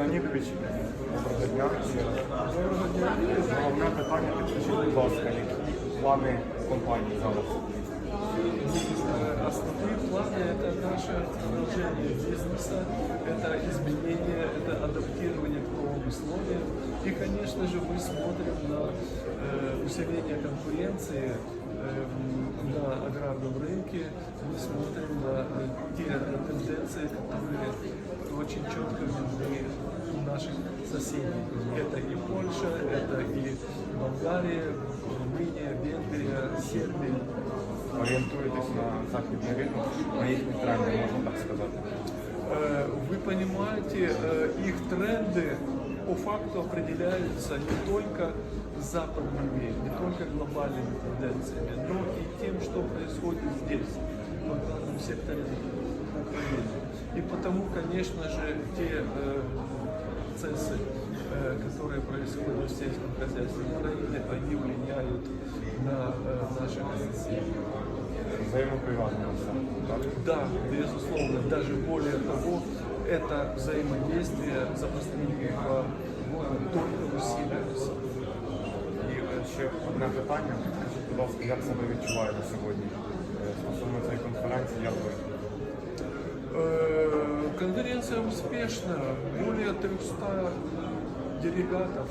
Леонідович, доброго дня. ще раз. Головне питання, підкажіть, будь ласка, які плани компанії зараз? Э, Основные планы – это наше продолжение бизнеса, это изменение, это адаптирование к новым условиям. И, конечно же, мы смотрим на э, усиление конкуренции э, на аграрном рынке, мы смотрим на э, те тенденции, которые очень четко видны у наших соседей. Это и Польша, это и Болгария, Румыния, Венгрия, Сербия. Орієнтуєтесь на західний ринок, на їхні тренди, можна так сказати. Э, Вы понимаете, э, их тренды по факту определяются не только западными, не только глобальными тенденциями, но и тем, что происходит здесь, в аграрном секторе Украины. И потому, конечно же, те э, процессы, э, которые происходят в сельском хозяйстве Украины, они влияют на э, наши рынки. Взаємопов'язано все. Так? Да, безусловно, даже более того, это взаимодействие за последние два года только усиливается. І е, ще одне питання. Скажіть, будь ласка, як себе відчуваєте сьогодні? Е, Стосовно цієї конференції, як ви? Э, Конференция успешна, более 300 делегатов.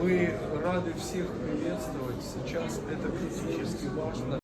Мы рады всех приветствовать. Сейчас это критически важно.